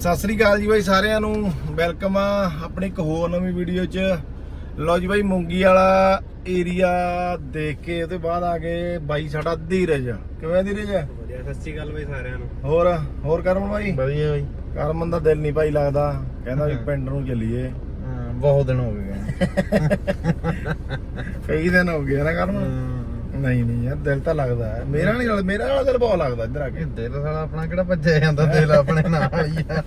ਸਤਿ ਸ੍ਰੀ ਅਕਾਲ ਜੀ ਬਾਈ ਸਾਰਿਆਂ ਨੂੰ। ਵੈਲਕਮ ਆ ਆਪਣੀ ਇੱਕ ਹੋਰ ਨਵੀਂ ਵੀਡੀਓ 'ਚ। ਲਓ ਜੀ ਬਾਈ ਮੂੰਗੀ ਵਾਲਾ ਏਰੀਆ ਦੇਖ ਕੇ ਉਹਦੇ ਬਾਅਦ ਆ ਗਏ ਬਾਈ ਸਾਡਾ ਧੀਰਜ। ਕਿਵੇਂ ਧੀਰਜ? ਵਧੀਆ ਸਤਿ ਸ਼੍ਰੀ ਅਕਾਲ ਬਈ ਸਾਰਿਆਂ ਨੂੰ। ਹੋਰ ਹੋਰ ਕਰਮਨ ਬਾਈ? ਵਧੀਆ ਬਈ। ਕਰਮਨ ਦਾ ਦਿਲ ਨਹੀਂ ਭਾਈ ਲੱਗਦਾ। ਕਹਿੰਦਾ ਵੀ ਪਿੰਡ ਨੂੰ ਚੱਲੀਏ। ਹਾਂ ਬਹੁਤ ਦਿਨ ਹੋ ਗਏ। ਕਈ ਦਿਨ ਹੋ ਗਏ ਨਾ ਕਰਮਨ? ਨਹੀਂ ਨਹੀਂ ਯਾਰ ਦਿਲ ਤਾਂ ਲੱਗਦਾ ਹੈ। ਮੇਰਾ ਨਹੀਂ ਲੱਗਦਾ ਮੇਰਾ ਵਾਲਾ ਦਿਲ ਬਹੁਤ ਲੱਗਦਾ ਇੱਧਰ ਆ ਕੇ। ਦਿਲ ਸਾਲਾ ਆਪਣਾ ਕਿਹੜਾ ਭੱਜਿਆ ਜਾਂਦਾ ਦਿਲ ਆਪਣੇ ਨਾਲ ਹੀ ਆ।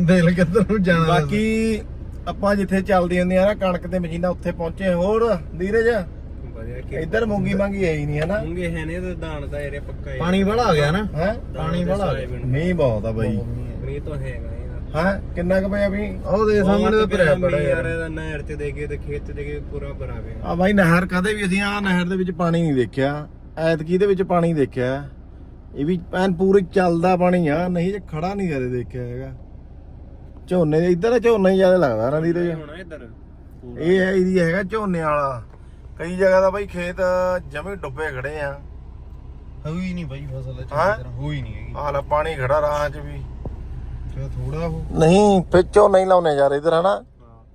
ਦਿਲ ਕਿੱਧਰ ਨੂੰ ਜਾਣਾ? ਬਾਕੀ ਆਪਾਂ ਜਿੱਥੇ ਚੱਲਦੀ ਹੁੰਦੀਆਂ ਨਾ ਕਣਕ ਤੇ ਮਸ਼ੀਨਾਂ ਉੱਥੇ ਪਹੁੰਚੇ ਹੋਰ ਧੀਰਜ? ਵਧੀਆ ਇੱਧਰ ਮੂੰਗੀ ਮੰਗੀ ਹੈ ਹੀ ਨਹੀਂ ਹੈ ਨਾ? ਮੂੰਗੇ ਹੈ ਨੇ ਤੇ ਦਾਣ ਦਾ ਏਰੀਆ ਪੱਕਾ ਹੈ ਪਾਣੀ ਬੜਾ ਆ ਗਿਆ ਨਾ? ਹੈ? ਪਾਣੀ ਆ ਗਿਆ। ਮੀਂਹ ਬਹੁਤ ਆ ਬਾਈ। ਮੀਂਹ ਤਾਂ ਹੈਗਾ ਹਾਂ? ਕਿੰਨਾ ਕੁ ਪਿਆ ਵੀ? ਉਹ ਦੇ ਸਾਹਮਣੇ ਭਰਿਆ ਬੜਾ ਯਾਰ। ਨਹਿਰ ਤੇ ਦੇਖੇ ਤੇ ਖੇਤ ਤੇ ਦੇਖੇ ਪੂਰਾ ਭਰਾ ਪਿਆ। ਆ ਬਾਈ ਨਹਿਰ ਕਦੇ ਵੀ ਅਸੀਂ ਆ? ਨਹਿਰ ਦੇ ਵਿੱਚ ਪਾਣੀ ਨਹੀਂ ਦੇਖਿਆ। ਐਤਕੀ ਦੇ ਵਿੱਚ ਪਾਣੀ ਦੇਖਿਆ। ਇਹ ਵੀ ਐਨ ਪੂਰੀ ਚੱਲਦਾ ਪਾਣੀ ਆ। ਨਹੀਂ ਜੇ ਖੜਾ ਨਹੀਂ ਕਦੇ ਦੇਖਿਆ ਹੈਗਾ। ਝੋਨੇ ਦੇ ਇੱਧਰ ਝੋਨਾ ਹੀ ਜ਼ਿਆਦਾ ਲੱਗਦਾ ਹੋਣਾ ਇੱਧਰ? ਇਹ ਹੈ ਏਰੀਆ ਹੈਗਾ ਝੋਨੇ ਵਾਲਾ। ਕਈ ਜਗ੍ਹਾ ਦਾ ਬਾਈ ਖੇਤ ਜਮੇ ਡੁੱਬੇ ਖੜੇ ਆ। ਹੋਈ ਨਹੀਂ ਬਾਈ ਫਸਲ? ਚੰਗੀ ਤਰ੍ਹਾਂ ਹੋਈ ਨਹੀਂ ਹੈਗੀ। ਹਾਲ ਪਾਣੀ ਖੜਾ ਰਾਹਾਂ 'ਚ ਵੀ। ਥੋੜਾ ਉਹ। ਨਹੀਂ ਫਿਰ ਝੋਨਾ ਹੀ ਲਾਉਨੇ ਯਾਰ ਇਧਰ ਹਨਾ?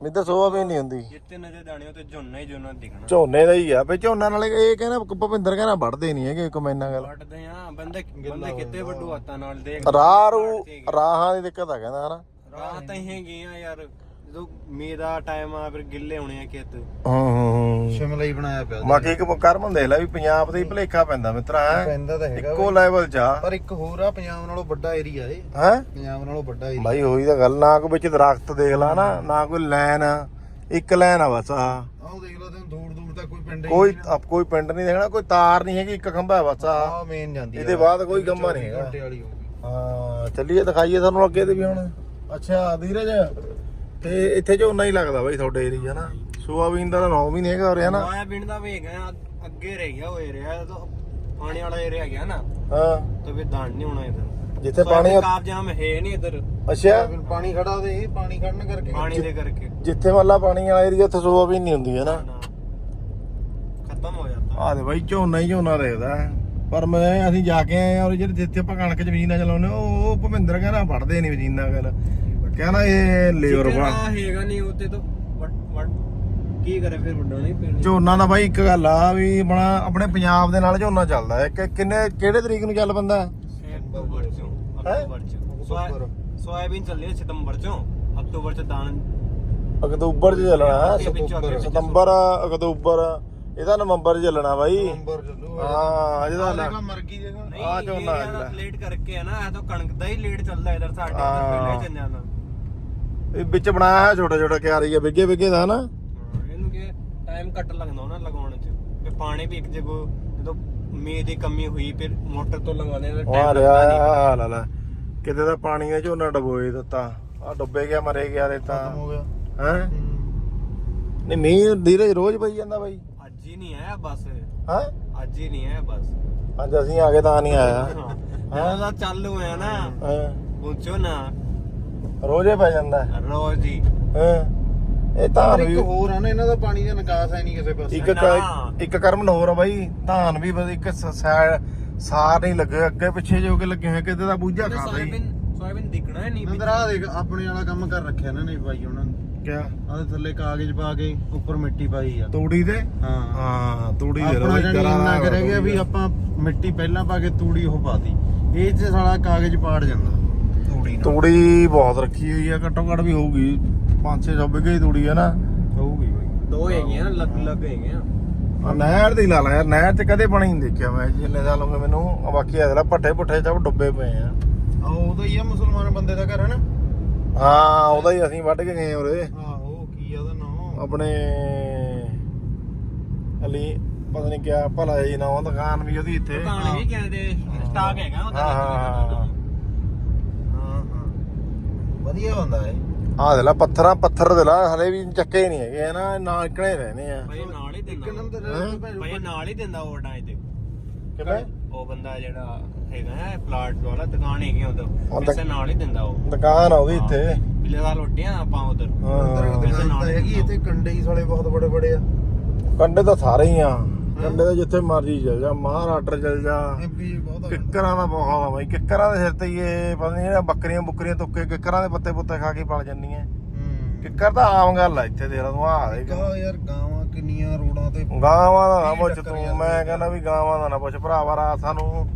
ਇੱਧਰ ਸੋਆ ਵੀ ਨਹੀਂ ਹੁੰਦੀ। ਜਿੱਤੇ ਨਜ਼ਰ ਦਾਣੇ ਤੇ ਝੋਨਾ ਹੀ ਝੋਨਾ ਦਿਖਣਾ। ਝੋਨੇ ਦਾ ਹੀ ਆ। ਵੀ ਝੋਨਾ ਨਾਲੇ ਇਹ ਕਹਿੰਦਾ ਭੁਪਿੰਦਰ ਕਹਿੰਦਾ ਵੱਢਦੇ ਨਹੀਂ ਹੈਗੇ ਕਮੈਨਾ ਗੱਲ। ਵੱਟਦੇ ਆ ਬੰਦੇ ਬੰਦੇ ਕਿੱਥੇ ਵੱਡੂ ਹੱਥਾਂ ਨਾਲ? ਦੇਖ। ਰਾਹ ਰੂ ਰਾਹਾਂ ਦੀ ਦਿੱਕਤ ਆ ਕਹਿੰਦਾ ਹਨਾ? ਰਾਹ ਤਾਂ ਹੀ ਗਿਆ ਯਾਰ। ਦਾ ਟਾਈਮ ਆ ਫਿਰ ਗਿੱਲੇ ਹੋਣੇ ਆ ਖੇਤ। ਹੂੰ ਹੂੰ ਸ਼ਿਮਲਾ ਹੀ ਬਣਾਇਆ ਪਿਆ ਬਾਕੀ ਇੱਕ ਕਰਮ ਦੇਖ ਲੈ ਵੀ ਪੰਜਾਬ ਦੇ ਹੀ ਭਲੇਖਾ ਪੈਂਦਾ ਮਿੱਤਰਾ ਹੈ। ਪੈਂਦਾ ਤਾਂ ਇੱਕੋ ਲੈਵਲ 'ਚ ਆ। ਪਰ ਇੱਕ ਹੋਰ ਆ ਪੰਜਾਬ ਨਾਲੋਂ ਵੱਡਾ ਏਰੀਆ ਏ। ਹੈ? ਪੰਜਾਬ ਨਾਲੋਂ ਵੱਡਾ ਏਰੀਆ ਭਾਈ ਹੋਈ ਤਾਂ ਗੱਲ ਨਾ ਕੋਈ ਵਿੱਚ ਦਰਖਤ ਦੇਖ ਲਾ ਨਾ ਨਾ ਕੋਈ ਲਾਈਨ ਇੱਕ ਲਾਈਨ ਆ ਬਸ ਆ। ਆਹ ਦੇਖ ਲਓ ਤੈਨੂੰ ਦੂਰ ਦੂਰ ਤੱਕ ਕੋਈ ਪਿੰਡ ਕੋਈ ਆਪ ਕੋਈ ਪਿੰਡ ਨਹੀਂ ਦੇਖਣਾ ਕੋਈ ਤਾਰ ਨਹੀਂ ਹੈਗੀ ਇੱਕ ਖੰਭਾ ਹੈ ਬਸ ਆ। ਆ ਮੇਨ ਜਾਂਦੀ ਇਹਦੇ ਬਾਅਦ ਕੋਈ ਗੰਮਾ ਨਹੀਂ ਹੈਗਾ। ਘੰਟੇ ਵਾਲੀ ਹੋਊਗੀ। ਹਾਂ ਚੱਲੀਏ ਦਿਖਾਈਏ ਤੁਹਾਨੂੰ ਅੱਗੇ ਤੇ ਵੀ ਹੁਣ। ਅੱਛਾ ਧੀਰਜ। ਤੇ ਇੱਥੇ ਝੋਨਾ ਹੀ ਲੱਗਦਾ ਬਾਈ ਤੁਹਾਡੇ ਏਰੀਆ ਨਾ ਸੋਆਬੀਨ ਦਾ ਨਾਮ ਵੀ ਨਹੀਂ ਹੈਗਾ ਉਰੇ ਨਾ ਆਇਆ ਪਿੰਡ ਦਾ ਵੇਖ ਗਿਆ ਅੱਗੇ ਰਹਿ ਗਿਆ ਉਹ ਏਰੀਆ ਤਾਂ ਪਾਣੀ ਵਾਲਾ ਏਰੀਆ ਗਿਆ ਨਾ ਹਾਂ। ਤਾਂ ਵੀ ਦਾਣ ਨਹੀਂ ਹੋਣਾ ਇਧਰ। ਜਿੱਥੇ ਪਾਣੀ ਕਾਬ ਜਾਮ ਹੈ ਨਹੀਂ ਇਧਰ। ਅੱਛਾ। ਪਾਣੀ ਖੜਾ ਦੇ ਪਾਣੀ ਖੜਨ ਕਰਕੇ। ਪਾਣੀ ਦੇ ਕਰਕੇ। ਜਿੱਥੇ ਮੱਲਾ ਪਾਣੀ ਵਾਲਾ ਏਰੀਆ ਉੱਥੇ ਸੋਆਬੀਨ ਨਹੀਂ ਹੁੰਦੀ ਹੈ ਨਾ। ਖਤਮ ਹੋ ਜਾਂਦਾ। ਆਹ ਦੇ ਬਾਈ ਝੋਨਾ ਹੀ ਝੋਨਾ ਦੇਖਦਾ ਪਰ ਮੈਂ ਅਸੀਂ ਜਾ ਕੇ ਆਏ ਆ ਔਰ ਜਿਹੜੇ ਜਿੱਥੇ ਆਪਾਂ ਕਣਕ ਚ ਮਸ਼ੀਨਾਂ ਚਲਾਉਂਦੇ ਉਹ ਭੁਪਿੰਦਰ ਕਹਿੰਦਾ ਵੜਦੇ ਨਹੀਂ ਮਸ਼ੀਨਾਂ ਗੱਲ ਕਹਿੰਦਾ ਇਹ ਲੇਬਰ ਬਣ ਰਾਹ ਹੈਗਾ ਨਹੀਂ ਉੱਤੇ ਤਾਂ ਵੱਟ ਵੱਟ ਕੀ ਕਰੇ ਫਿਰ ਵੱਡਾ ਨਹੀਂ ਪੈਣੀ। ਝੋਨਾ ਦਾ ਬਾਈ ਇੱਕ ਗੱਲ ਆ ਵੀ ਆਪਣਾ ਆਪਣੇ ਪੰਜਾਬ ਦੇ ਨਾਲ ਝੋਨਾ ਚੱਲਦਾ ਹੈ। ਕਿ ਕਿੰਨੇ ਕਿਹੜੇ ਤਰੀਕ ਨੂੰ ਚੱਲ ਪੈਂਦਾ ਅਕਤੂਬਰ ਚੋਂ ਅਕਤੂਬਰ ਚੋਂ। ਸੋਇਆ- ਸੋਇਆਬੀਨ ਚੱਲੀ ਹੈ ਸਤੰਬਰ ਚੋਂ। ਅਕਤੂਬਰ ਚ ਦਾਣ ਅਕਤੂਬਰ ਚ ਚੱਲਣਾ ਸਤੰਬਰ। ਅਕਤੂਬਰ ਇਹਦਾ ਨਵੰਬਰ ਚ ਚੱਲਣਾ ਬਾਈ। ਚੱਲੂ ਹਾਂ ਇਹਦਾ ਨਾ ਮਰਗੀ ਜਗ੍ਹਾ। ਨਹੀਂ ਆਹ ਝੋਨਾ ਏਰੀਆ ਜਿਹੜਾ। ਦਾ ਲੇਟ ਕਰਕੇ ਹੈ ਨਾ ਇਹ ਤਾਂ ਕਣਕ ਦਾ ਹੀ ਲੇਟ ਚੱਲਦਾ ਇਧਰ ਸਾਡੇ ਪਹਿਲੇ ਚੱਲ ਜਾਂਦਾ ਇਹ ਵਿੱਚ ਬਣਾਇਆ ਹੈ ਛੋਟਾ ਛੋਟਾ ਕਿਆਰੀ ਆ ਬਿੱਗੇ ਬਿੱਗੇ ਦਾ ਨਾ ਹਾਂ, ਇਹਨੂੰ ਕਿ ਟਾਈਮ ਘੱਟ ਲੱਗਦਾ ਉਹਨਾਂ ਲਗਾਉਣ ਚ। ਤੇ ਪਾਣੀ ਵੀ ਇੱਕ ਜਗ੍ਹਾ ਜਦੋਂ ਮੀਂਹ ਦੀ ਕਮੀ ਹੋਈ ਫਿਰ ਮੋਟਰ ਤੋਂ ਲਗਾਉਂਦੇ ਨੇ ਵਾਹ ਰਿਆ ਆ ਲਾ ਲਾ। ਕਿਤੇ ਦਾ ਪਾਣੀ ਦਾ ਝੋਨਾ ਡਬੋਏ ਦਿੱਤਾ ਆ ਡੁੱਬੇ ਗਿਆ ਮਰੇ ਗਿਆ ਦੇ ਤਾਂ। ਹੋ ਗਿਆ। ਹੈ? ਨਹੀਂ ਮੀਂਹ ਧੀਰਜ ਰੋਜ਼ ਪਈ ਜਾਂਦਾ ਬਾਈ। ਅੱਜ ਹੀ ਨਹੀਂ ਆਇਆ ਬਸ। ਹਾਂ? ਅੱਜ ਹੀ ਨਹੀਂ ਆਇਆ ਬਸ। ਅੱਜ ਅਸੀਂ ਆ ਗਏ ਤਾਂ ਨਹੀਂ ਆਇਆ। ਹਾਂ। ਚਾਲੂ ਹੋਇਆ ਨਾ ਹੈਂ? ਪੁੱਛੋ ਨਾ। ਰੋਜ਼ੇ ਪੈ ਜਾਂਦਾ ਰੋਜ਼ ਹੀ ਹੈ। ਇਹ ਤਾਂ ਵੀ ਹੋਰ ਆ ਨਾ ਇਹਨਾਂ ਦਾ ਪਾਣੀ ਦਾ ਨਿਕਾਸ ਹੈ ਨਹੀਂ ਕਿਸੇ ਪਾਸੇ। ਇੱਕ ਕ- ਇੱਕ ਕਰਮ ਹੋਰ ਆ ਬਾਈ ਧਾਨ ਵੀ ਬਸ ਇੱਕ ਸ- ਸੈ- ਸਾਰ ਨਹੀਂ ਲੱਗੇ ਅੱਗੇ ਪਿੱਛੇ ਜੋ ਕੇ ਲੱਗੇ ਹੋਏ ਕਿਤੇ ਦਾ ਬੂਝਾ ਖਾ ਬਈ ਸੋਇਆਬੀਨ ਸੋਇਆਬੀਨ ਦਿਖਣਾ ਨਹੀਂ ਨੰਦਰ ਆ ਦੇਖ ਆਪਣੇ ਵਾਲਾ ਕੰਮ ਕਰ ਰੱਖਿਆ ਇਹਨਾਂ ਨੇ ਭਾਈ ਉਹਨਾਂ ਨੇ। ਕਿਆ? ਆਦੇ ਥੱਲੇ ਕਾਗਜ਼ ਪਾ ਕੇ ਉੱਪਰ ਮਿੱਟੀ ਪਾਈ ਆ। ਤੂੜੀ ਦੇ? ਹਾਂ। ਹਾਂ ਤੂੜੀ ਦੇ ਆਪਣਾ ਜਾਨੀ ਇੰਨਾ ਕਰਿਆ ਗਿਆ ਵੀ ਆਪਾਂ ਮਿੱਟੀ ਪਹਿਲਾਂ ਪਾ ਕੇ ਤੂੜੀ ਉਹ ਪਾਤੀ। ਇਹ ਚ ਸਾਲਾ ਕਾਗਜ਼ ਪਾੜ ਜਾਂਦਾ। ਤੂੜੀ ਨਾਲ ਤੂੜੀ ਬਹੁਤ ਰੱਖੀ ਹੋਈ ਆ ਘੱਟੋ ਘੱਟ ਵੀ ਹੋਊਗੀ। 5-6 ਬਿੱਗੇ ਤੂੜੀ ਹੈ ਨਾ? ਹੋਊਗੀ ਬਾਈ। ਦੋ ਹੈਗੀਆਂ ਲੱਗ ਲੱਗ ਹੈਗੀਆਂ। ਆ ਨਹਿਰ ਦੀ ਲਾ ਲਾ ਯਾਰ ਨਹਿਰ 'ਚ ਕਦੇ ਪਾਣੀ ਨਹੀਂ ਦੇਖਿਆ ਮੈਂ ਜਿੰਨੇ ਸਾਲ ਹੋ ਗਏ ਮੈਨੂੰ। ਆ ਬਾਕੀ ਅਗਲਾ ਭੁੱਠੇ ਸਭ ਡੁੱਬੇ ਪਏ ਆ। ਆ ਉਹਦਾ ਹੀ ਆ ਮੁਸਲਮਾਨ ਬੰਦੇ ਦਾ ਘਰ ਹੈ ਨਾ? ਹਾਂ ਉਹਦਾ ਹੀ ਅਸੀਂ ਵੱਢ ਕੇ ਗਏ ਉਰੇ। ਆਹੋ ਕੀ ਆ ਉਹਦਾ ਨਾਮ ਆਪਣੇ ਅਲੀ ਪਤਾ ਨਹੀਂ ਕਿਆ ਭਲਾ ਜੀ ਨਾ ਦੁਕਾਨ ਵੀ ਉਹਦੀ ਇੱਥੇ। ਦੁਕਾਨ ਵੀ ਕਹਿੰਦੇ ਸਟਾਕ ਹੈਗਾ ਉਹਦਾ। ਹਾਂ ਹਾਂ ਹਾਂ। ਵਧੀਆ ਬੰਦਾ ਹੈ ਆ ਦੇ ਲਾ ਪੱਥਰਾਂ ਪੱਥਰ ਦੇ ਲਾ ਹਲੇ ਵੀ ਚੱਕੇ ਨਹੀਂ ਹੈਗੇ ਨਾ ਨਾਲ ਇਕਣੇ ਰਹਿੰਦੇ ਆ। ਭਾਈ ਨਾਲ ਹੀ ਇੱਕ ਦਿੰਦਾ ਨੰਬਰ ਹੈਂ? ਭਾਈ ਨਾਲ ਹੀ ਦਿੰਦਾ ਉਹ ਟਾਈਮ ਤੇ। ਕਿਵੇਂ? ਉਹ ਬੰਦਾ ਜਿਹੜਾ ਹੈਗਾ ਹੈ ਪਲਾਟ ਵਾਲਾ ਦੁਕਾਨ ਹੈਗੀ ਉਹ ਉਧਰ ਪੈਸੇ ਨਾਲ ਹੀ ਦਿੰਦਾ ਉਹ। ਦੁਕਾਨ ਆ ਉਹਦੀ ਇੱਥੇ। ਪਿਛਲੇ ਸਾਲ ਉੱਟਿਆ ਆਪਾਂ ਉਧਰ। ਹਾਂ। ਅੰਦਰ ਹੈਗੀ ਇੱਥੇ ਕੰਡੇ ਹੀ ਸਾਲੇ ਬਹੁਤ ਬੜੇ ਬੜੇ ਆ। ਕੰਡੇ ਤਾਂ ਸਾਰੇ ਹੀ ਆ। ਕੰਡੇ ਦੇ ਜਿੱਥੇ ਮਰਜ਼ੀ ਚਲ ਜਾ ਮਹਾਰਾਸ਼ਟਰ ਚਲ ਜਾ। ਐਮਪੀ ਬਹੁਤ ਆ। ਕਿੱਕਰਾਂ ਦਾ ਬਹੁਤ ਆ ਬਾਈ ਕਿੱਕਰਾਂ ਦੇ ਸਿਰ ਤੇ ਹੀ ਇਹ ਪਤਾ ਨਹੀਂ ਜਿਹੜਾ ਬੱਕਰੀਆਂ ਬੁੱਕਰੀਆਂ ਤੁੱਕੇ ਕਿੱਕਰਾਂ ਦੇ ਪੱਤੇ ਪੁੱਤੇ ਖਾ ਕੇ ਪਲ ਜਾਂਦੀਆਂ। ਕਿੱਕਰ ਤਾਂ ਆਮ ਗੱਲ ਆ ਇੱਥੇ ਦੇਖ ਤੂੰ ਆ ਯਾਰ ਗਾਵਾਂ ਕਿੰਨੀਆਂ ਰੋਡਾਂ ਤੇ ਗਾਵਾਂ ਦਾ ਨਾ ਪੁੱਛ ਤੂੰ ਮੈਂ ਕਹਿੰਦਾ ਵੀ ਗਾਵਾਂ ਦਾ ਨਾ ਪੁੱਛ ਭਰਾਵਾ ਰਾਤ ਸਾਨੂੰ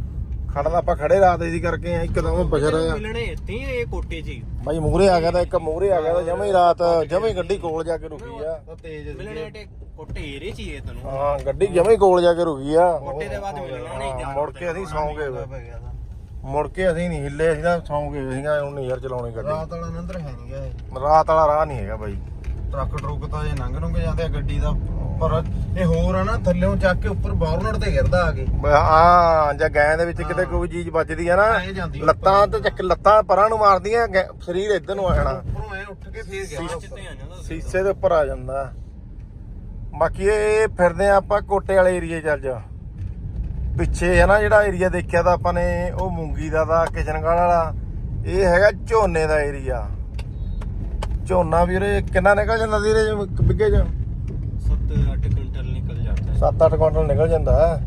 ਖੜਦਾ ਆਪਾਂ ਖੜੇ ਰਾਤ ਇਸੀ ਕਰਕੇ ਆ ਇੱਕਦਮ ਬਸ਼ਰ ਮਿਲਣੇ ਇੱਥੇ ਹੀ ਇਹ ਕੋਟੇ 'ਚ ਹੀ। ਬਾਈ ਮੂਹਰੇ ਆ ਗਿਆ ਤਾਂ ਇੱਕ ਮੂਹਰੇ ਆ ਗਿਆ ਤਾਂ ਜਮੇ ਰਾਤ ਜਮੇ ਗੱਡੀ ਕੋਲ ਜਾ ਕੇ ਰੁਕੀ ਆ। ਤਾਂ ਤੇਜ਼ ਮਿਲਣੇ ਤੇ ਕੋਟੇ ਏਰੇ 'ਚ ਹੀ ਇਹ ਤੈਨੂੰ। ਹਾਂ ਗੱਡੀ ਜਮੇ ਕੋਲ ਜਾ ਕੇ ਰੁਕੀ ਆ। ਕੋਟੇ ਦੇ ਬਾਅਦ ਮਿਲਣਾ ਨਹੀਂ ਹਾਂ, ਮੁੜ ਕੇ ਅਸੀਂ ਸੌਂ ਗਏ ਵੇ। ਪੈ ਗਿਆ ਤਾਂ। ਮੁੜ ਕੇ ਅਸੀਂ ਨਹੀਂ ਹਿੱਲੇ ਅਸੀਂ ਤਾਂ ਸੌਂ ਗਏ ਸੀਗਾ ਹੁਣ ਨਹੀਂ ਯਾਰ ਚਲਾਉਣੀ ਗੱਡੀ। ਰਾਤ ਵਾਲਾ ਨੰਦਰ ਹੈ ਨਹੀਂ ਗਿਆ ਇਹ ਰਾਤ ਵਾਲਾ ਰਾਹ ਨਹੀਂ ਹੈਗਾ ਬਾਈ। ਟਰੱਕ ਟਰੁੱਕ ਤਾਂ ਜੇ ਲੰਘ ਲੰਘ ਜਾਂਦੇ ਆ ਗੱਡੀ ਦਾ ਪਰ ਇਹ ਹੋਰ ਆ ਨਾ ਥੱਲੇੋਂ ਚੱਕ ਕੇ ਉੱਪਰ ਬਾਰਨਟ ਤੇ ਗਿਰਦਾ ਆ ਕੇ। ਹਾਂ ਜਾਂ ਗੈਂ ਦੇ ਵਿੱਚ ਕਿਤੇ ਕੋਈ ਚੀਜ਼ ਵੱਜਦੀ ਆ ਨਾ ਜਾਂਦੀ ਆ ਲੱਤਾਂ ਤੇ ਚੱਕ ਲੱਤਾਂ ਪਰਾਂ ਨੂੰ ਮਾਰਦੀਆਂ ਗੈ- ਸਰੀਰ ਇੱਧਰ ਨੂੰ ਆ ਜਾਣਾ। ਉੱਪਰੋਂ ਐ ਉੱਠ ਕੇ ਫੇਰ ਗਿਆ ਵਿੱਚ ਤੇ ਆ ਜਾਂਦਾ ਸੀਸੇ। ਦੇ ਉੱਪਰ ਆ ਜਾਂਦਾ। ਬਾਕੀ ਇਹ ਫਿਰਦੇ ਆ ਆਪਾਂ ਕੋਟੇ ਵਾਲੇ ਏਰੀਏ ਚੱਲ ਜਾ ਪਿੱਛੇ ਹੈ ਨਾ ਜਿਹੜਾ ਏਰੀਆ ਦੇਖਿਆ ਤਾਂ ਆਪਾਂ ਨੇ ਉਹ ਮੂੰਗੀ ਦਾ ਦਾ ਕਿਸ਼ਨਗੜ੍ਹ ਵਾਲਾ। ਇਹ ਹੈਗਾ ਝੋਨੇ ਦਾ ਏਰੀਆ। ਝੋਨਾ ਵੀਰੇ ਕਿੰਨਾ ਨਿਕਲ ਜਾਂਦਾ ਸੀ ਇਹਦੇ ਬਿੱਗੇ ਚ? 7-8 ਕੁਇੰਟਲ निकल जाता 7-8 ਕੁਇੰਟਲ ਨਿਕਲ ਜਾਂਦਾ ਹੈ।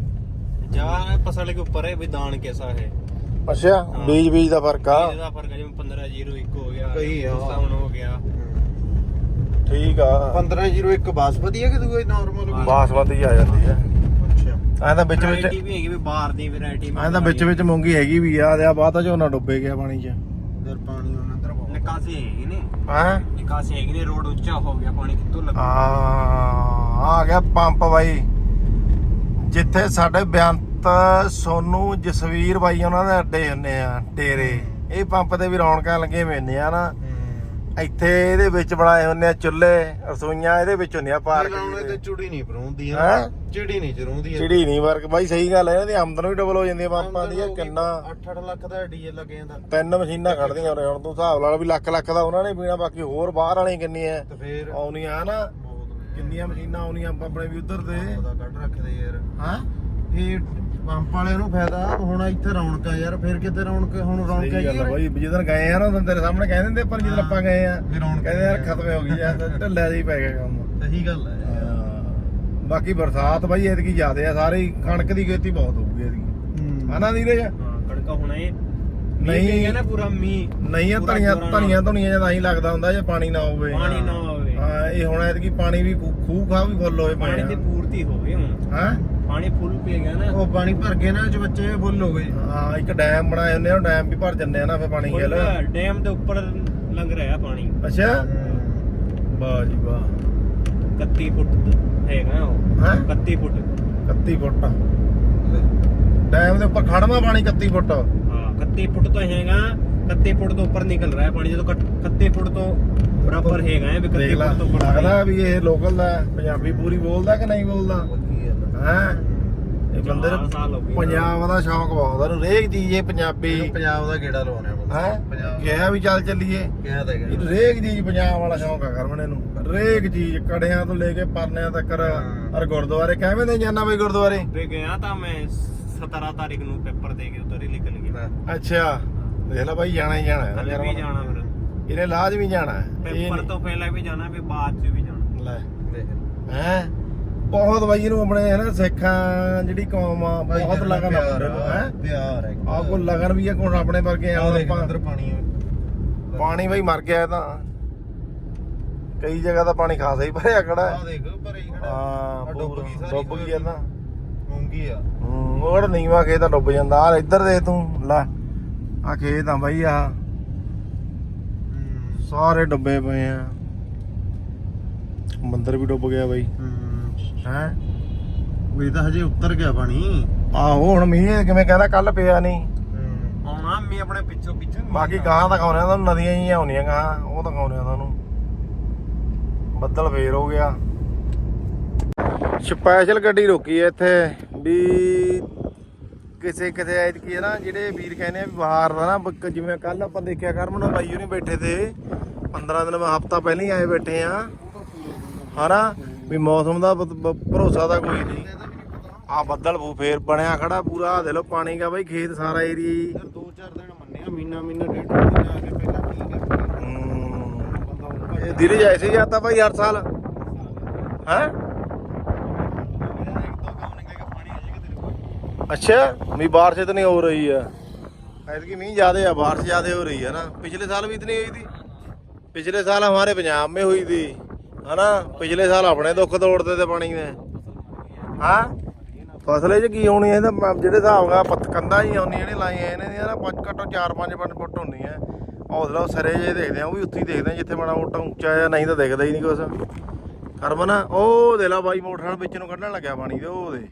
ਜਾਂ ਫਸਲ ਦੇ ਉੱਪਰ ਹੈ ਵੀ ਦਾਣ ਕਿਸਾ ਹੈ? ਅੱਛਾ ਬੀਜ ਬੀਜ ਦਾ ਫ਼ਰਕ ਆ। ਇਹਦਾ ਫ਼ਰਕ ਜਿਵੇਂ 15 0 ਹੋ ਗਿਆ ਕਈ ਆ। ਹੋ ਗਿਆ। ਠੀਕ ਆ। 1501 ਬਾਸਮਤੀ ਹੈ ਕਿ ਦੂਏ ਨਾਰਮਲ ਬਾਸਮਤੀ ਵਿੱਚ ਵਿੱਚ ਵੀ ਹੈਗੀ ਵੀ ਬਾਹਰ ਦੀ ਵੈਰਾਈਟੀ ਐਂ ਤਾਂ ਵਿੱਚ ਵਿੱਚ ਮੂੰਗੀ ਹੈਗੀ ਵੀ ਆ ਆ ਬਾਅਦ ਤਾਂ ਝੋਨਾ ਡੁੱਬੇ ਗਿਆ ਪਾਣੀ 'ਚ। ਨਿਕਾਸੀ ਹੈਗੀ ਨੇ। ਹੈਂ? ਨਿਕਾਸੀ ਹੈਗੀ ਨੇ ਰੋਡ ਉੱਚਾ ਹੋ ਗਿਆ ਪਾਣੀ ਕਿੱਥੋਂ ਆ ਲੱਗਾ ਆ ਗਿਆ ਪੰਪ ਬਾਈ। ਜਿੱਥੇ ਸਾਡੇ ਬੇਅੰਤ ਸੋਨੂ ਜਸਵੀਰ ਬਾਈ ਉਹਨਾਂ ਦੇ ਅੱਡੇ ਹੁੰਨੇ ਆ ਟੇਰੇ ਇਹ ਪੰਪ ਤੇ ਵੀ ਰੌਣਕਾਂ ਲੱਗੇ ਮੈਨੇ ਆ ਨਾ। ਇੱਥੇ ਇਹਦੇ ਵਿੱਚ ਬਣਾਏ ਹੁੰਨੇ ਆ ਚੁੱਲ੍ਹੇ ਰਸੋਈਆਂ ਇਹਦੇ ਵਿੱਚ ਹੁੰਦੀਆਂ ਪਾਰਕ ਲਾਉਣੇ ਤੇ ਚੁੜੀ ਨਹੀਂ ਪਰਉਂਦੀ ਹੈਂ? ਚਿੜੀ ਨਹੀਂ ਚਰਉਂਦੀ ਚਿੜੀ ਨਹੀਂ ਵਰਕ ਬਾਈ ਸਹੀ ਗੱਲ ਹੈ ਇਹਨਾਂ ਦੀ ਆਮਦਨ ਵੀ ਡਬਲ ਹੋ ਜਾਂਦੀ ਹੈ ਪੰਪਾਂ ਦੀ ਇਹ ਕਿੰਨਾ? 8-8 ਲੱਖ ਦਾ ਡੀਜ਼ਲ ਲੱਗ ਜਾਂਦਾ। ਤਿੰਨ ਮਸ਼ੀਨਾਂ ਖੜਦੀਆਂ ਉਰੇ ਹੁਣ ਤੂੰ ਹਿਸਾਬ ਲਾ ਲਾ ਵੀ ਲੱਖ ਲੱਖ ਦਾ ਉਹਨਾਂ ਨੇ ਪੀਣਾ ਬਾਕੀ ਹੋਰ ਬਾਹਰ ਵਾਲੀਆਂ ਕਿੰਨੀਆਂ ਤੇ ਫੇਰ ਆਉਣੀਆਂ ਹਨਾ ਬਹੁਤ ਨੇ। ਕਿੰਨੀਆਂ ਮਸ਼ੀਨਾਂ ਆਉਣੀਆਂ ਆਪਣੇ ਵੀ ਉਧਰ ਤੇ। ਪਤਾ ਕੱਢ ਰੱਖਦੇ ਯਾਰ। ਹਾਂ? ਇਹ ਪੰਪ ਵਾਲਿਆਂ ਨੂੰ ਫਾਇਦਾ ਹੁਣ ਇੱਥੇ ਰੌਣਕ ਆ ਯਾਰ ਫਿਰ ਕਿਤੇ ਰੌਣਕ ਹੁਣ ਰੌਣਕ ਸਹੀ ਗੱਲ ਆ ਬਾਈ ਜਦੋਂ ਗਏ ਆ ਨਾ ਉਦੋਂ ਤੇਰੇ ਸਾਹਮਣੇ ਕਹਿ ਦਿੰਦੇ ਪਰ ਜਦੋਂ ਆਪਾਂ ਗਏ ਆ ਵੀ ਰੌਣਕ ਕਹਿੰਦੇ ਯਾਰ ਖਤਮ ਹੋ ਗਈ ਯਾਰ ਢੱਲਿਆ ਜੀ ਪੈ ਗਿਆ ਕੰਮ। ਸਹੀ ਗੱਲ ਹੈ ਹਾਂ। ਬਾਕੀ ਬਰਸਾਤ ਬਾਈ ਐਤਕੀ ਜ਼ਿਆਦੇ ਆ ਸਾਰੇ ਹੀ ਕਣਕ ਦੀ ਖੇਤੀ ਬਹੁਤ ਹੋਊਗੀ ਐਤਕੀ। ਹਨਾ ਨੀਰਜ? ਹਾਂ ਕਣਕਾ ਹੋਣਾ ਇਹ ਨਹੀਂ। ਨਹੀਂ। ਹੈ ਨਾ ਪੂਰਾ ਮੀਂਹ ਨਹੀਂ ਇਹ ਪੂਰਾ ਨਾਲ। ਧਣੀਆਂ ਧੁਣੀਆਂ ਜਦ ਆਹੀਂ ਲੱਗਦਾ ਹੁੰਦਾ ਜੇ ਪਾਣੀ ਨਾ ਹੋਵੇ। ਪਾਣੀ ਨਾ ਹੋਵੇ। ਹਾਂ ਇਹ ਹੁਣ ਐਤਕੀ ਪਾਣੀ ਵੀ ਖੂ- ਖੂਹ ਖਾ ਵੀ ਫੁੱਲ ਹੋਏ ਪਾਣੀ ਦੀ ਪੂਰਤੀ ਹੋ ਗਈ ਹੁਣ। ਹਾਂ? ਪਾਣੀ ਫੁੱਲ ਪੀ ਗਿਆ ਨਾ। ਉਹ ਪਾਣੀ ਭਰ ਕੇ ਨਾ ਚ ਬੱਚੇ ਫੁੱਲ ਹੋ ਗਏ। ਹਾਂ ਇੱਕ ਡੈਮ ਬਣਾਏ ਹੁੰਦੇ ਆ ਉਹ ਡੈਮ ਵੀ ਭਰ ਜੰਨੇ ਆ ਨਾ ਫੇ ਪਾਣੀ ਫੁੱਲ ਡੈਮ ਦੇ ਉੱਪਰ ਲੰਘ ਰਿਹਾ ਪਾਣੀ। ਅੱਛਾ। ਵਾਹ ਜੀ ਵਾਹ। 31 ਫੁੱਟ ਹੈਗਾ ਉਹ। ਹੈਂ? 31 ਫੁੱਟ। 31 ਫੁੱਟ। ਡੈਮ ਦੇ ਉੱਪਰ ਖੜਵਾ ਪਾਣੀ 31 ਫੁੱਟ। ਹਾਂ 31 ਫੁੱਟ ਤੋਂ ਹੈਗਾ 31 ਫੁੱਟ ਤੋਂ ਉੱਪਰ ਨਿਕਲ ਰਿਹਾ ਪਾਣੀ ਜਦੋਂ 31 ਫੁੱਟ ਤੋਂ ਬਰਾਬਰ ਹੈਗਾ ਹੈ ਵੀ 31 ਦੇਖ ਲਾ ਫੁੱਟ ਤੋਂ ਉੱਪਰ ਲੱਗਦਾ ਵੀ ਇਹ ਲੋਕਲ ਦਾ ਹੈ, ਪੰਜਾਬੀ ਪੂਰੀ ਬੋਲਦਾ ਕਿ ਨਹੀਂ ਬੋਲਦਾ? ਹੈ। ਇਹ ਬੰਦੇ ਚਾਰ ਨੂੰ ਸਾਲ ਹੋ ਗਏ। ਪੰਜਾਬ ਦਾ ਸ਼ੌਂਕ ਬਹੁਤ ਉਹਨੂੰ ਹਰੇਕ ਚੀਜ਼ ਇਹ ਪੰਜਾਬੀ ਪੰਜਾਬ ਦਾ ਗੇੜਾ ਲਵਾਉਣੇ ਹੈ। ਪੰਜਾਬ ਕਿਹਾ ਵੀ ਚੱਲ ਚੱਲੀਏ। ਕਿਹਾ ਤਾਂ ਹੈਗਾ ਹਰੇਕ ਚੀਜ਼ ਪੰਜਾਬ ਵਾਲਾ ਸ਼ੌਂਕ ਆ ਕਰਮਣੇ ਨੂੰ। ਹਰੇਕ ਚੀਜ਼ ਕੜਿਆਂ ਤੋਂ ਲੈ ਕੇ ਪਰਨਿਆਂ ਤੱਕ। ਔਰ ਗੁਰਦੁਆਰੇ ਕਿਵੇਂ ਦੇ ਜਾਣਾ ਬਈ ਗੁਰਦੁਆਰੇ? ਤੇ ਗਿਆ ਤਾਂ ਮੈਂ 17 ਤਾਰੀਖ ਨੂੰ ਪੇਪਰ ਦੇ ਕੇ ਉਧਰ ਹੀ ਨਿਕਲ ਗਿਆ। ਅੱਛਾ। ਦੇਖ ਲੈ ਭਾਈ ਜਾਣਾ ਹੀ ਜਾਣਾ ਹੈ। ਵੀ ਜਾਣਾ ਫਿਰ। ਇਹਨੇ ਲਾਜ਼ਮੀ ਜਾਣਾ ਹੈ। ਪੇਪਰ ਤੋਂ ਪਹਿਲਾਂ ਵੀ ਜਾਣਾ ਵੀ ਬਾਅਦ ਚ ਵੀ ਜਾਣਾ। ਲੈ। ਦੇਖ। ਹੈ? ਬਹੁਤ ਬਾਈ ਇਹਨੂੰ ਆਪਣੇ ਹੈ ਨਾ ਸਿੱਖਾਂ ਜਿਹੜੀ ਕੌਮ ਆ ਬਹੁਤ ਲਗਨ ਆ ਪਿਆਰ ਨੂੰ ਆ, ਹੈ? ਪਿਆਰ ਹੈ ਆ ਕੋ ਲਗਨ ਵੀ ਆ ਕੋਣ ਆਪਣੇ ਵਰਗੇ ਆ ਆਪਾਂ ਅੰਦਰ ਪਾਣੀ ਹੈ ਪਾਣੀ ਬਈ ਮਰ ਗਿਆ ਤਾਂ। ਕਈ ਜਗ੍ਹਾ ਤਾਂ ਪਾਣੀ ਖਾਸਾ ਹੀ ਭਰਿਆ ਖੜਾ ਹੈ। ਦੇਖ ਭਰੇ ਹੀ ਖੜਾ। ਹਾਂ ਡੁੱਬ ਗਈ ਸਾਰੀ ਡੁੱਬ ਗਈ ਤਾਂ। ਮੂੰਗੀ ਆ। ਹੂੰ ਉਹ ਨੀਵਾ ਖੇਤ ਤਾਂ ਡੁੱਬ ਜਾਂਦਾ। ਆ ਇੱਧਰ ਦੇ ਤੂੰ ਲੈ। ਆ ਖੇਤ ਆ ਬਾਈ ਆ ਸਾਰੇ ਡੁੱਬੇ ਪਏ ਆ। ਮੰਦਰ ਵੀ ਡੁੱਬ ਗਿਆ ਬਾਈ। ਹੈ। ਉਹ ਇਹ ਤਾਂ ਹਜੇ ਉੱਤਰ ਗਿਆ ਪਾਣੀ। ਆਹੋ ਹੁਣ ਮੀਂਹ ਕਿਵੇਂ ਕਹਿੰਦਾ ਕੱਲ ਪਿਆ ਨਹੀਂ ਆਉਣਾ ਮੀ ਆਪਣੇ ਪਿੱਛੋਂ ਪਿੱਛੋਂ ਹੀ ਬਾਕੀ ਗਾਂ ਦਿਖਾਉਣੇ ਆ ਤੁਹਾਨੂੰ ਨਦੀਆਂ ਹੀ ਆਉਣੀਆਂ ਗਾਂ ਉਹ ਦਿਖਾਉਣੇ ਆ ਤੁਹਾਨੂੰ। ਬੱਦਲ ਫੇਰ ਹੋ ਗਿਆ। ਸਪੈਸ਼ਲ ਗੱਡੀ ਰੋਕੀ ਐ ਇੱਥੇ ਵੀ ਕਿਸੇ ਕਿਸੇ ਐਤਕੀ ਹੈ ਨਾ ਜਿਹੜੇ ਵੀਰ ਕਹਿੰਦੇ ਆ ਵੀ ਬਾਹਰ ਦਾ ਨਾ ਜਿਵੇਂ ਕੱਲ ਆਪਾਂ ਦੇਖਿਆ ਕਰਮਨ ਬਾਈ ਨਹੀਂ ਬੈਠੇ ਤੇ 15 ਦਿਨ ਮੈਂ ਹਫਤਾ ਪਹਿਲਾਂ ਹੀ ਆਏ ਬੈਠੇ ਆ। ਹਨਾ? ਵੀ ਮੌਸਮ ਦਾ ਬ- ਬ- ਭਰੋਸਾ ਤਾਂ ਕੋਈ ਨਹੀਂ ਆ ਬੱਦਲ ਫੂ ਫੇਰ ਬਣਿਆ ਖੜਾ ਪੂਰਾ ਆਹ ਦੇ ਲੋ ਪਾਣੀ ਦਾ ਬਾਈ ਖੇਤ ਸਾਰਾ ਏਰੀਆ ਹੀ ਯਾਰ ਦੋ ਚਾਰ ਦਿਨ ਮੰਨਿਆ ਮਹੀਨਾ ਮਹੀਨਾ ਡੇਢ ਮਹੀਨਾ ਆ ਕੇ ਪਹਿਲਾਂ ਠੀਕ ਹੈ ਹਮ, ਇਹ ਧੀਰੇ ਜੈਸੇ ਹੀ आता भाई हर साल हैं ਅੱਛਾ ਵੀ ਬਾਰਿਸ਼ ਇਤਨੀ ਹੋ ਰਹੀ ਹੈ ਐਤਕੀ ਮੀਂਹ ਜ਼ਿਆਦੇ ਆ ਬਾਰਿਸ਼ ਜ਼ਿਆਦੇ ਹੋ ਰਹੀ है ना पिछले साल भी इतनी हुई थी पिछले साल हमारे पंजाब में हुई थी ਹਨਾ ਪਿਛਲੇ ਸਾਲ ਆਪਣੇ ਦੁੱਖ ਤੋੜਦੇ ਤੇ ਪਾਣੀ ਨੇ। ਹਾਂ? ਫਸਲੇ 'ਚ ਕੀ ਹੋਣੀ ਇਹ ਤਾਂ ਜਿਹੜੇ ਹਿਸਾਬ ਨਾਲ ਪਤਕੰਦਾ ਹੀ ਆਉਣੀ ਇਹਨੇ ਲਾਈਆਂ ਇਹਨੇ ਦੀਆਂ ਨਾ ਪੰਜ ਘੱਟੋ 4-5 ਪੰਜ ਫੁੱਟ ਹੁੰਦੀ ਹੈ ਹੌਸਲਾ ਸਰੇ ਜੇ ਦੇਖਦੇ ਆ ਉਹ ਵੀ ਉੱਥੇ ਦੇਖਦੇ ਆ ਜਿੱਥੇ ਮਾੜਾ ਮੋਟਾ ਉੱਚਾ ਆ ਨਹੀਂ ਤਾਂ ਦਿਖਦਾ ਹੀ ਨਹੀਂ ਕੁਛ। ਕਰਮਨ ਉਹ ਦੇ ਲਾ ਬਾਈ ਮੋਟਰ ਨਾਲ ਵਿੱਚ ਨੂੰ ਕੱਢਣ ਲੱਗਿਆ ਪਾਣੀ ਤੇ ਉਹਦੇ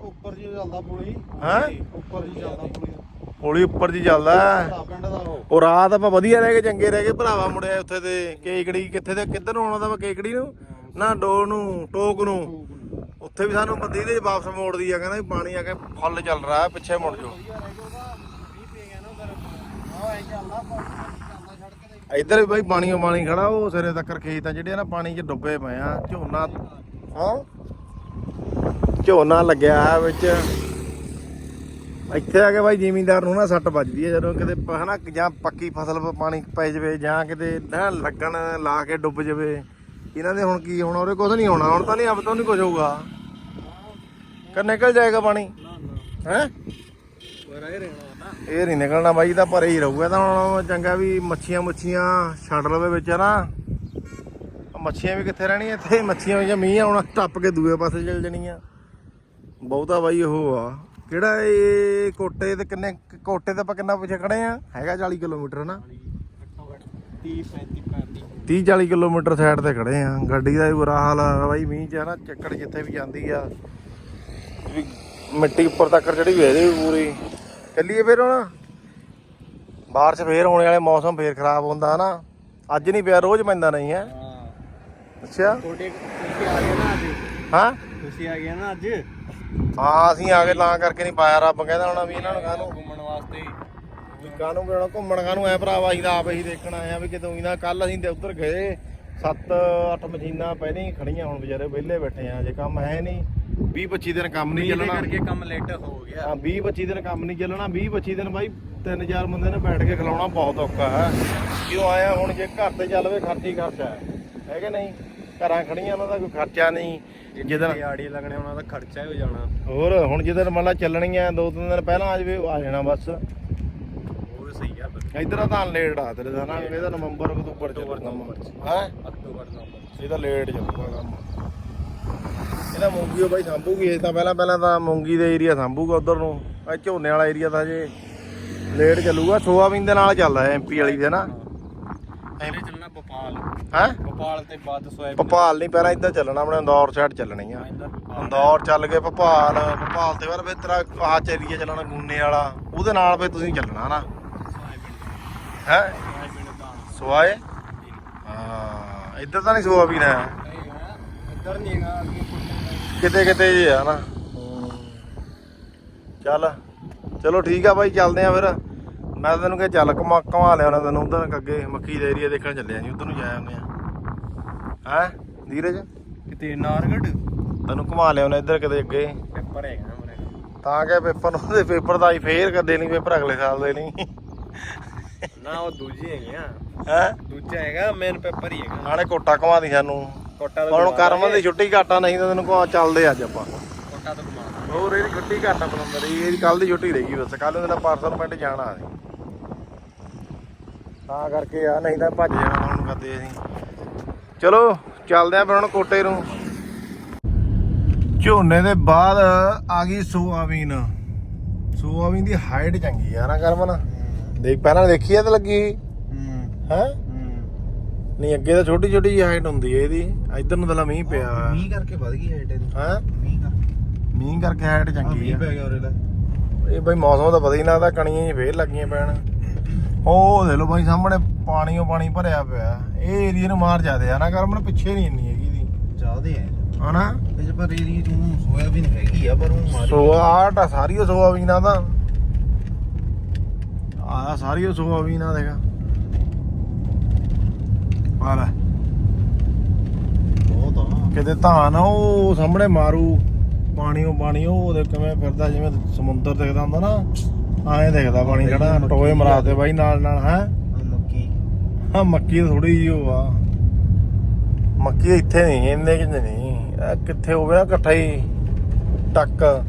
ਉੱਪਰ ਜੀ ਚੱਲਦਾ ਪੁਲੀ। ਹੈ? ਉੱਪਰ ਜੀ ਚੱਲਦਾ ਪੁਲੀ। ਪੁਲੀ ਉੱਪਰ ਜੀ ਚੱਲਦਾ। ਉਹ ਰਾਤ ਆਪਾਂ ਵਧੀਆ ਰਹਿ ਗਏ ਚੰਗੇ ਰਹਿ ਗਏ। ਭਰਾਵਾ ਮੁੜਿਆ ਉੱਥੇ ਤੇ ਕੇਕੜੀ ਕਿੱਥੇ ਤੇ ਕਿੱਧਰ ਨੂੰ ਆਉਣਾ ਦਾ ਕੇਕੜੀ ਨੂੰ? ਨਾ ਡੋ ਨੂੰ ਟੋਕ ਨੂੰ। ਉੱਥੇ ਵੀ ਸਾਨੂੰ ਬੰਦੀ ਦੇ ਵਾਪਸ ਮੋੜਦੀ ਆ ਕਹਿੰਦਾ ਪਾਣੀ ਆ ਕੇ ਫੁੱਲ ਚੱਲ ਰਿਹਾ ਹੈ, ਪਿੱਛੇ ਮੁੜ ਜਾਓ। ਇੱਧਰ ਵੀ ਬਾਈ ਪਾਣੀ ਓ ਪਾਣੀ ਖੜਾ ਉਹ ਸਿਰੇ ਤੱਕ ਖੇਤ ਆ ਜਿਹੜੇ ਨਾ ਪਾਣੀ 'ਚ ਡੁੱਬੇ ਪਏ ਆ ਝੋਨਾ ਹਾਂ? ਝੋਨਾ ਲੱਗਿਆ ਹੈ ਵਿੱਚ। ਇੱਥੇ ਆ ਕੇ ਬਾਈ ਜ਼ਿਮੀਂਦਾਰ ਨੂੰ ਨਾ ਸੱਟ ਵੱਜਦੀ ਹੈ ਜਦੋਂ ਕਿਤੇ ਹਨਾ, ਜਾਂ ਪੱਕੀ ਫਸਲ 'ਤੇ ਪਾਣੀ ਪੈ ਜਾਵੇ, ਜਾਂ ਕਿਤੇ ਨਾ ਲੱਗਣ ਲਾ ਕੇ ਡੁੱਬ ਜਾਵੇ। ਇਹਨਾਂ ਦੇ ਹੁਣ ਕੀ ਹੋਣਾ? ਉਹਦੇ ਕੁਝ ਨਹੀਂ ਹੋਣਾ। ਹੁਣ ਤਾਂ ਨਹੀਂ ਅਬ ਤੋਂ ਨਹੀਂ ਕੁਝ ਹੋਊਗਾ। ਕਿ ਨਿਕਲ ਜਾਏਗਾ ਪਾਣੀ? ਹੈ? ਇਹ ਨਹੀਂ ਨਿਕਲਣਾ ਬਾਈ ਤਾਂ ਭਰੇ ਹੀ ਰਹੂਗਾ। ਤਾਂ ਹੁਣ ਚੰਗਾ ਵੀ ਮੱਛੀਆਂ ਮੁੱਛੀਆਂ ਛੱਡ ਲਵੇ ਵਿੱਚ ਨਾ ਮੱਛੀਆਂ ਵੀ ਕਿੱਥੇ ਰਹਿਣੀਆਂ? ਇੱਥੇ ਮੱਛੀਆਂ ਵੀ ਜਾਂ ਮੀਂਹ ਆਉਣਾ, ਟੱਪ ਕੇ ਦੂਏ ਪਾਸੇ ਚਲ ਜਾਣੀਆਂ। ਬਹੁਤਾ ਬਾਈ ਉਹ ਆ। ਕਿਹੜਾ ਇਹ ਕੋਟੇ ਤੇ ਕਿੰਨੇ ਕੋਟੇ ਤੇ ਆਪਾਂ ਕਿੰਨਾ ਪਿੱਛੇ ਖੜੇ ਆ? ਹੈਗਾ 40 ਕਿਲੋਮੀਟਰ ਨਾ ਘੱਟੋ ਘੱਟ 30 35 35 30 40 ਕਿਲੋਮੀਟਰ ਸਾਈਡ ਤੇ ਖੜੇ ਆ। ਗੱਡੀ ਦਾ ਵੀ ਬੁਰਾ ਹਾਲ ਆ ਬਾਈ ਮੀਂਹ ਚ ਨਾ ਚੱਕੜ ਜਿੱਥੇ ਵੀ ਜਾਂਦੀ ਆ। ਮਿੱਟੀ ਉੱਪਰ ਤੱਕ ਜਿਹੜੀ ਵੀ ਇਹਦੇ ਪੂਰੀ। ਚੱਲੀਏ ਫਿਰ ਹੁਣ। ਬਾਰਿਸ਼ ਫੇਰ ਹੋਣੇ ਵਾਲੇ ਮੌਸਮ ਫੇਰ ਖਰਾਬ ਹੁੰਦਾ ਹਨਾ? ਅੱਜ ਨਹੀਂ ਪਿਆ ਰੋਜ਼ ਪੈਂਦਾ ਨਹੀਂ ਹੈ। ਹਾਂ। ਅੱਛਾ। ਤੁਸੀਂ ਆ ਗਏ ਨਾ ਅੱਜ? ਹਾਂ? ਤੁਸੀਂ ਆ ਗਏ ਨਾ ਅੱਜ? ਹਾਂ ਅਸੀਂ ਆ ਕੇ ਲਾਂ ਕਰਕੇ ਨਹੀਂ ਪਾਇਆ ਰੱਬ ਕਹਿੰਦਾ ਹੋਣਾ ਵੀ ਇਹਨਾਂ ਨੂੰ ਕਾਹਨੂੰ ਘੁੰਮਣ ਵਾਸਤੇ ਵੀ ਕਾਹਨੂੰ ਕਿਹੜਾ ਘੁੰਮਣ ਕਾਹਨੂੰ ਐ ਭਰਾਵਾ ਅਸੀਂ ਤਾਂ ਆਪ ਹੀ ਦੇਖਣ ਆਏ ਆ ਵੀ ਕਿਤੋਂ ਹੀ ਨਾ ਕੱਲ ਅਸੀਂ ਤੇ ਉੱਧਰ ਗਏ 7-8 ਮਸ਼ੀਨਾਂ ਪਹਿਲਾਂ ਹੀ ਖੜੀਆਂ ਹੁਣ ਵਿਚਾਰੇ ਵਿਹਲੇ ਬੈਠੇ ਆ ਜੇ ਕੰਮ ਹੈ ਨਹੀਂ 20-25 ਦਿਨ ਕੰਮ ਨਹੀਂ ਚੱਲਣਾ। ਕਰਕੇ ਕੰਮ ਲੇਟ ਹੋ ਗਿਆ। ਹਾਂ 20-25 ਦਿਨ ਕੰਮ ਨਹੀਂ ਚੱਲਣਾ 20-25 ਦਿਨ ਬਾਈ ਤਿੰਨ ਚਾਰ ਬੰਦੇ ਨੇ ਬੈਠ ਕੇ ਖਿਲਾਉਣਾ ਬਹੁਤ ਔਖਾ ਹੈ। ਕਿਉਂ ਆਇਆ ਹੁਣ ਜੇ ਘਰ ਤੇ ਚੱਲਵੇ ਖਰਚੀ ਖਰਚਾ ਹੈ। ਹੈ ਕਿ ਨਹੀਂ? ਘਰਾਂ ਖੜੀਆਂ ਉਹਨਾਂ ਦਾ ਕੋਈ ਖਰਚਾ ਨਹੀਂ। ਜਿਹਦੇ ਨਾਲ ਆੜੀ ਲੱਗਣੇ ਉਹਨਾਂ ਦਾ ਖਰਚਾ ਹੀ ਹੋ ਜਾਣਾ। ਹੋਰ ਹੁਣ ਜਿਹਦੇ ਮੰਨ ਲਾ ਚੱਲਣੀਆਂ ਦੋ ਤਿੰਨ ਦਿਨ ਪਹਿਲਾਂ ਆ ਜਾਵੇ ਆ ਜਾਣਾ ਬਸ। ਉਹ ਸਹੀ ਆ ਇਧਰ ਤਾਂ ਲੇਟ ਆ ਤੇਰੇ ਦਾ ਨਾ ਇਹਦਾ ਨਵੰਬਰ ਅਕਤੂਬਰ ਚ ਕੰਮ। ਹੈ? ਅਕਤੂਬਰ ਨਵੰਬਰ ਇਹ ਤਾਂ ਲੇਟ ਚੱਲੂਗਾ ਕੰਮ। ਇਹਦਾ ਮੂੰਗੀ ਉਹ ਬਾਈ ਸੰਭੂਗੀ ਇਹ ਤਾਂ ਪਹਿਲਾਂ ਪਹਿਲਾਂ ਤਾਂ ਮੂੰਗੀ ਦੇ ਏਰੀਆ ਸੰਭੂਗਾ ਉਧਰ ਨੂੰ। ਇਹ ਝੋਨੇ ਵਾਲਾ ਏਰੀਆ ਤਾਂ ਜੇ ਲੇਟ ਚੱਲੂਗਾ ਸੋਆਬੀਨ ਦੇ ਨਾਲ ਚੱਲਦਾ ਐਮਪੀ ਵਾਲੀ ਦੇ ਨਾ। ਭੋਪਾਲ ਹੈ? ਭੋਪਾਲ ਤੇ ਭੋਪਾਲ ਨਹੀਂ ਪਹਿਲਾਂ ਇੱਧਰ ਚੱਲਣਾ ਆਪਣੇ ਇੰਦੌਰ ਸਾਈਡ ਚੱਲਣੀ ਆ। ਇੰਦੌਰ ਚੱਲ ਕੇ ਭੋਪਾਲ ਭੋਪਾਲ ਤੇ ਫਿਰ ਫਿਰ ਤੇਰਾ ਆਹ ਚ ਏਰੀਆ ਚੱਲਣਾ ਗੁੰਨੇ ਵਾਲਾ ਉਹਦੇ ਨਾਲ ਫਿਰ ਤੁਸੀਂ ਚੱਲਣਾ ਨਾ। ਹੈ? ਸੋਆਏ? ਹਾਂ ਇੱਧਰ ਤਾਂ ਨਹੀਂ ਸੋਆਬੀਨ ਹੈ। ਇੱਧਰ ਨਹੀਂ ਹੈਗਾ ਕਿਤੇ ਕਿਤੇ ਜੇ ਆ ਨਾ। ਚੱਲ ਚਲੋ ਠੀਕ ਆ ਬਾਈ ਚੱਲਦੇ ਆ ਫਿਰ। ਮੈਂ ਤੈਨੂੰ ਕਿਹਾ ਚੱਲ ਘੁਮਾ ਘੁਮਾ ਲਿਆ ਨਾ ਤੈਨੂੰ ਉਧਰ ਅੱਗੇ ਮੱਕੀ ਦਾ ਏਰੀਆ ਦੇਖਣ ਚੱਲੇ ਆ ਜੀ ਉਧਰ ਨੂੰ ਜਾ ਆਉਂਦੇ ਆ। ਹੈ? ਧੀਰਜ? ਕਿਤੇ ਨਾਰਗੜ? ਤੈਨੂੰ ਘੁਮਾ ਲਿਆ ਉਹਨੇ ਇੱਧਰ ਕਿਤੇ ਅੱਗੇ। ਪੇਪਰ ਹੈਗਾ ਮਰੇ ਤਾਂ ਕਿ ਪੇਪਰ ਉਹਦੇ ਪੇਪਰ ਦਾ ਹੀ ਫੇਰ ਕਰ ਦੇਣੀ ਪੇਪਰ ਅਗਲੇ ਸਾਲ ਦੇ ਨਹੀਂ। ਨਾ ਉਹ ਦੂਜੀ ਹੈਗੀ ਆ। ਹੈ? ਦੂਜਾ ਹੈਗਾ ਮੇਨ ਪੇਪਰ ਹੀ ਹੈਗਾ। ਨਾਲੇ ਕੋਟਾ ਘੁਮਾ ਦੀ ਸਾਨੂੰ। ਕੋਟਾ ਹੁਣ ਕਰਮ ਦੀ। ਛੁੱਟੀ ਘਾਟਾ ਨਹੀਂ ਤਾਂ ਤੈਨੂੰ ਕੋ ਚੱਲਦੇ ਅੱਜ ਆਪਾਂ। ਕੋਟਾ ਤੋਂ ਦਾਂਗੇ। ਹੋਰ ਇਹਦੀ ਛੁੱਟੀ ਘਾਟਾ ਬਲੰਦਰ ਇਹਦੀ ਕੱਲ ਦੀ ਛੁੱਟੀ ਰਹੀ ਬਸ ਕੱਲ ਨੂੰ ਤਾਂ ਪਾਰਸਲ ਪਿੰਡ ਜਾਣਾ ਸੀ। ਤਾਂ ਕਰਕੇ ਆ ਨਹੀਂ ਤਾਂ ਭੱਜ ਜਾਣਾ ਹੁਣ ਕਰਦੇ ਅਸੀਂ। ਚਲੋ ਚੱਲਦੇ ਆਂ ਫਿਰ ਹੁਣ ਕੋਟੇ ਨੂੰ। ਝੋਨੇ ਦੇ ਬਾਅਦ ਆ ਗਈ ਸੋਆਬੀਨ। ਸੋਆਬੀਨ ਦੀ ਹਾਈਟ ਚੰਗੀ ਆ ਨਾ ਕਰਮਨ। ਦੇਖ ਪਹਿਲਾਂ ਦੇਖੀ ਆ ਤਾਂ ਲੱਗੀ। ਹੂੰ। ਨਹੀਂ ਅੱਗੇ ਤਾਂ ਛੋਟੀ ਛੋਟੀ ਜਿਹੀ ਹਾਈਟ ਹੁੰਦੀ ਹੈ ਇਹਦੀ। ਇੱਧਰ ਨੂੰ ਤਾਂ ਮੀਂਹ ਪਿਆ। ਮੀਂਹ ਕਰਕੇ ਵੱਧ ਗਈ ਹਾਈਟ ਇਹਦੀ। ਹੈ? ਮੀਂਹ ਕਰਕੇ। ਮੀਂਹ ਕਰਕੇ ਹਾਈਟ ਆ ਚੰਗੀ ਮੀਂਹ ਆ। ਪੈ ਗਿਆ ਉਰੇ ਦਾ ਇਹ ਬਈ ਮੌਸਮ ਤਾਂ ਪਤਾ ਹੀ ਨਹੀਂ ਲੱਗਦਾ ਕਣੀਆਂ ਹੀ ਫੇਰ ਲੱਗੀਆਂ ਪੈਣ। ਉਹ ਦੇਖ ਲਓ ਬਾਈ ਸਾਹਮਣੇ ਪਾਣੀ ਓ ਪਾਣੀ ਭਰਿਆ ਪਿਆ। ਇਹ ਏਰੀਆ ਨੂੰ ਮਾਰ ਜਾਦੇ ਆ ਨਾ ਕਰਮਨ ਪਿੱਛੇ ਨਹੀਂ ਇੰਨੀ ਹੈਗੀ ਦੀ ਜ਼ਿਆਦੇ ਹੈ ਹਨਾ? ਇਹ ਪਰ ਏਰੀ ਨੂੰ ਸੋਇਆਬੀਨ ਹੈਗੀ ਆ ਪਰ ਉਹ ਮਾਰੀ ਸੋ ਆਟਾ ਸਾਰੀ ਓ ਸੋਆਬੀਨਾਂ ਦਾ। ਆ ਸਾਰੀ ਓ ਸੋਆਬੀਨਾਂ ਦੇਖ। ਆ ਲੈ। ਬਹੁਤ ਆ। ਕਿਤੇ ਧਾਨ ਉਹ ਸਾਹਮਣੇ ਮਾਰੂ। ਪਾਣੀ ਉਹ ਪਾਣੀ ਉਹ ਦੇ ਕਿਵੇਂ ਫਿਰਦਾ ਜਿਵੇਂ ਸਮੁੰਦਰ ਦਿਖਦਾ ਹੁੰਦਾ ਨਾ। ਐਂ ਦਿਖਦਾ ਪਾਣੀ ਖੜਾ ਟੋਏ ਮਰਾਤੇ ਬਾਈ ਨਾਲ ਨਾਲ ਹੈ? ਮੱਕੀ। ਹਾਂ ਮੱਕੀ ਥੋੜੀ ਜਿਹੀ ਆ। ਮੱਕੀ ਇੱਥੇ ਨਹੀਂ ਇੰਨੇ ਕਿ ਨਹੀਂ। ਕਿੱਥੇ ਹੋਵੇ ਨਾ ਇਕੱਠਾ ਹੀ ਟੱਕ।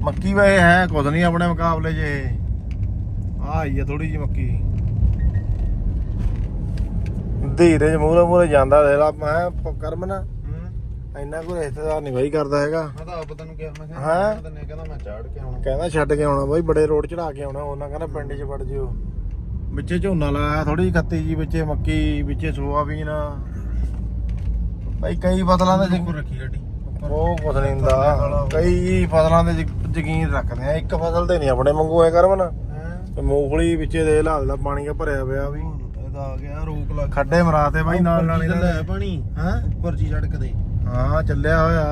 ਮੱਕੀ ਵੇ ਹੈ ਕੁਝ ਨਹੀਂ ਆਪਣੇ ਮੁਕਾਬਲੇ 'ਚ ਆ ਆਈ ਆ ਥੋੜੀ ਜਿਹੀ ਮੱਕੀ। ਧੀਰੇ ਮੂਹਰੇ ਮੂਹਰੇ ਜਾਂਦਾ ਦੇ ਲਾ ਮੈਂ ਕਰਮ ਨਾ ਹੂੰ ਇੰਨਾ ਕੋਈ ਰਿਸ਼ਤੇਦਾਰ ਨਹੀਂ ਬਾਈ ਕਰਦਾ ਹੈਗਾ। ਮੈਂ ਤਾਂ ਆਪ ਤੈਨੂੰ ਕਿਹਾ ਮੈਂ ਹੈਂ? ਕਿਹਾ ਤੈਨੂੰ ਕਹਿੰਦਾ ਮੈਂ ਚਾੜ ਕੇ ਆਉਣਾ। ਕਹਿੰਦਾ ਛੱਡ ਕੇ ਆਉਣਾ ਬਾਈ ਬੜੇ ਰੋਡ ਚੜਾ ਕੇ ਆਉਣਾ ਉਹਨਾਂ ਕਹਿੰਦਾ ਪਿੰਡ 'ਚ ਵੜ ਜਿਓ। ਵਿੱਚੇ ਝੋਨਾ ਲਾਇਆ ਥੋੜੀ ਜਿਹੀ ਖੱਤੀ ਜੀ ਵਿੱਚੇ ਮੱਕੀ ਵਿੱਚੇ ਸੋਆਬੀਨ। ਬਾਈ ਕਈ ਫਸਲਾਂ ਦੇ ਉੱਪਰ ਰੱਖੀ ਗੱਡੀ। ਉਹ ਕੁਛ ਨਹੀਂ ਹੁੰਦਾ। ਕਈ ਫਸਲਾਂ ਦੇ ਯਕ- ਯਕੀਨ ਰੱਖਦੇ ਆ ਇੱਕ ਫਸਲ ਤੇ ਨਹੀਂ ਆਪਣੇ ਵਾਂਗੂ ਐ ਕਰਮਨ। ਹੈਂ? ਤੇ ਮੂੰਗਫਲੀ ਵਿੱਚੇ ਦੇ ਹਾਲ ਦਾ ਪਾਣੀ ਦਾ ਭਰਿਆ ਪਿਆ ਵੀ। ਇਹਦਾ ਆ ਗਿਆ ਰੋਕ ਲੱਗ ਖੱਡੇ ਮਰਾਤੇ ਬਾਈ ਨਾਲ ਨਾਲ ਨੇ। ਪਾਣੀ। ਹਾਂ? ਉੱਪਰ ਜੀ ਸੜਕ ਦੇ। ਹਾਂ ਚੱਲਿਆ ਹੋਇਆ।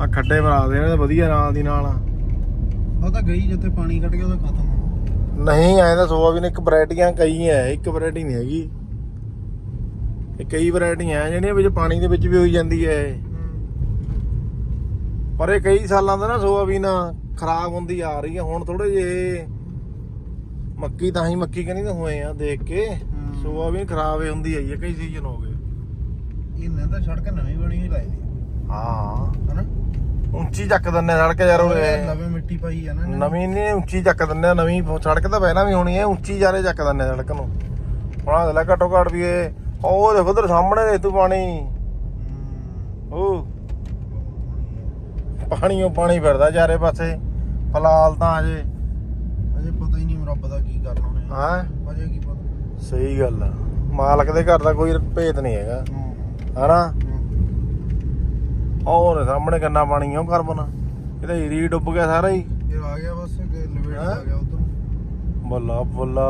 ਆ ਖੱਡੇ ਇਹਨਾਂ ਦੇ ਵਧੀਆ ਨਾਲ ਦੀ ਨਾਲ ਉਹ ਤਾਂ ਗਈ ਜਿੱਥੇ ਪਾਣੀ ਕੱਢ ਗਿਆ ਉਹਦਾ ਖਤਮ ਹੋ ਨਹੀਂ ਐ ਤਾਂ ਸੋਆਬੀਨ ਇੱਕ ਵੈਰਾਈਟੀਆਂ ਕਈ ਐ ਇੱਕ ਵੈਰਾਈਟੀ ਨਹੀਂ ਹੈਗੀ। ਇਹ ਕਈ ਵੈਰਾਈਟੀਆਂ ਐ ਜਿਹੜੀਆਂ ਵਿੱਚ ਪਾਣੀ ਦੇ ਵਿੱਚ ਵੀ ਹੋਈ ਜਾਂਦੀ ਐ। ਪਰ ਇਹ ਕਈ ਸਾਲਾਂ ਦਾ ਨਾ ਸੋਆਬੀਨ ਖਰਾਬ ਹੁੰਦੀ ਆ ਰਹੀ ਹੈ ਹੁਣ ਥੋੜੇ ਜੇ ਮੱਕੀ ਤਾਂ ਹੀ ਮੱਕੀ ਕਹਿੰਦੀ ਤਾਂ ਹੋਏ ਆ ਦੇਖ ਕੇ। ਸੋਆਬੀਨ ਖਰਾਬ ਹੀ ਹੁੰਦੀ ਆਈ ਹੈ ਕਈ ਸੀਜ਼ਨ ਹੋ ਗਏ। ਇਹਨੇ ਤਾਂ ਸੜਕ ਨਵੀਂ ਬਣੀ ਹੋਈ ਲਾਈ ਦੀ। ਹਾਂ। ਹਨਾ? ਉੱਚੀ ਚੱਕ ਦਿੰਨੇ ਸੜਕ ਯਾਰ ਉਹ ਨਵੇਂ ਮਿੱਟੀ ਪਾਈ ਆ ਨਾ ਇਹਨੇ। ਨਵੀਂ ਨਹੀਂ ਉੱਚੀ ਚੱਕ ਦਿੰਨੇ ਆ, ਨਵੀਂ ਸੜਕ ਤਾਂ ਪਹਿਲਾਂ ਵੀ ਹੋਣੀ ਹੈ ਉੱਚੀ ਜਾਰੇ ਚੱਕ ਦਿੰਨੇ ਆ ਸੜਕ ਨੂੰ। ਹੁਣ ਆ ਲੈ ਘੱਟੋ ਘੱਟ ਵੀ ਇਹ ਉਹ ਦੇਖੋ ਉਧਰ ਸਾਹਮਣੇ ਦੇ ਤੂੰ ਪਾਣੀ। ਉਹ। ਪਾਣੀ ਉਹ ਪਾਣੀ ਫਿਰਦਾ ਚਾਰੇ ਪਾਸੇ ਫਿਲਹਾਲ ਤਾਂ ਅਜੇ। ਅਜੇ ਪਤਾ ਹੀ ਨਹੀਂ ਰੱਬ ਦਾ ਕੀ ਕਰਨਾ ਉਹਨੇ ਹਾਂ? ਅਜੇ ਕੀ ਪਤਾ। ਸਹੀ ਗੱਲ ਆ। ਮਾਲਕ ਦੇ ਘਰ ਦਾ ਕੋਈ ਭੇਤ ਨਹੀਂ ਹੈਗਾ। ਹਨਾ? ਔਰ ਸਾਹਮਣੇ ਕਿੰਨਾ ਪਾਣੀ ਆ ਉਹ ਕਰਬਨ ਇਹ ਤਾਂ ਏਰੀ ਡੁੱਬ ਗਿਆ ਸਾਰਾ ਹੀ। ਇਹ ਆ ਗਿਆ ਬਸ ਲਵੇਟ ਹੈਂ? ਆ ਗਿਆ ਉਧਰ। ਬੱਲਾ ਬੱਲਾ।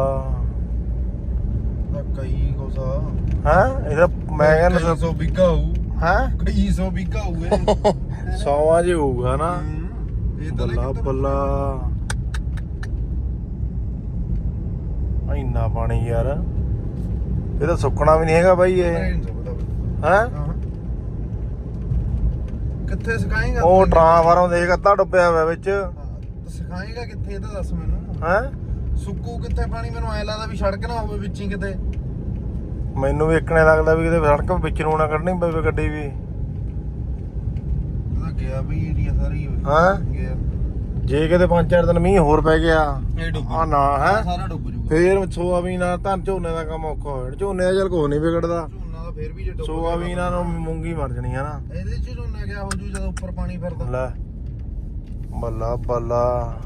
ਤਾਂ ਕਈ ਕੋਸਾ ਹਾਂ? ਇਹਦਾ ਮੈਂ ਕਹਿੰਦਾ 100 ਬਿੱਗਾ ਹੋਊ। ਹਾਂ? ਕਈ 100 ਬਿੱਗਾ ਹੋਊ ਇਹ। ਸੌਵਾਂ ਜੇ ਹੋਊਗਾ ਨਾ। ਇਹ ਬੱਲਾ ਬੱਲਾ। ਇੰਨਾ ਪਾਣੀ ਯਾਰ। ਇਹ ਤਾਂ ਸੁੱਕਣਾ ਵੀ ਨਹੀਂ ਹੈਗਾ ਬਾਈ ਇਹ। ਹੈ? ਕਿੱਥੇ ਸਿਖਾਏਗਾ ਉਹ ਟਰਾਂਸਫਾਰਮ ਦੇਖ ਅੱਧਾ ਡੁੱਬਿਆ ਹੋਇਆ ਵਿੱਚ। ਸਿਖਾਏਗਾ ਕਿੱਥੇ ਇਹ ਤਾਂ ਦੱਸ ਮੈਨੂੰ। ਹੈ? ਸੁੱਕੂ ਕਿੱਥੇ ਪਾਣੀ ਮੈਨੂੰ ਐ ਲੱਗਦਾ ਵੀ ਸੜਕ ਨਾ ਹੋਵੇ ਵਿੱਚ ਹੀ ਕਿਤੇ। ਮੈਨੂੰ ਵੀ ਇੱਕਣੇ ਲੱਗਦਾ ਵੀ ਕਿਤੇ ਸੜਕ ਵਿੱਚ ਨੂੰ ਨਾ ਕੱਢਣੀ ਪਵੇ ਗੱਡੀ ਵੀ। ਉਹਦਾ ਗਿਆ ਵੀ ਏਰੀਆ ਸਾਰਾ ਹੀ? ਹੋਇਆ ਜੇ ਕਿਤੇ ਪੰਜ ਚਾਰ ਦਿਨ ਮੀਂਹ ਹੋਰ ਪੈ ਗਿਆ ਆ ਨਾ ਹੈ? ਸਾਰਾ ਡੁੱਬ ਜੂਗਾ ਫੇਰ ਸੋਆਬੀਨ ਨਾਲ ਧਨ ਝੋਨੇ ਦਾ ਕੰਮ ਔਖਾ ਹੋ ਜਾਣਾ ਝੋਨੇ ਦਾ ਚੱਲ ਕੋਈ ਨਹੀਂ ਵਿਗੜਦਾ। ਫੇਰ ਵੀ ਜੇ ਡੁੱਬ ਸੋਆਬੀਨਾਂ ਨੂੰ ਮੂੰਗੀ ਮਰ ਜਣੀ ਹੈ ਨਾ। ਇਹਦੇ ਚ ਝੋਨਾ ਗਿਆ ਹੋ ਜੂ ਜਦੋਂ ਉੱਪਰ ਪਾਣੀ ਫਿਰਦਾ। ਲੈ ਬੱਲਾ ਬੱਲਾ।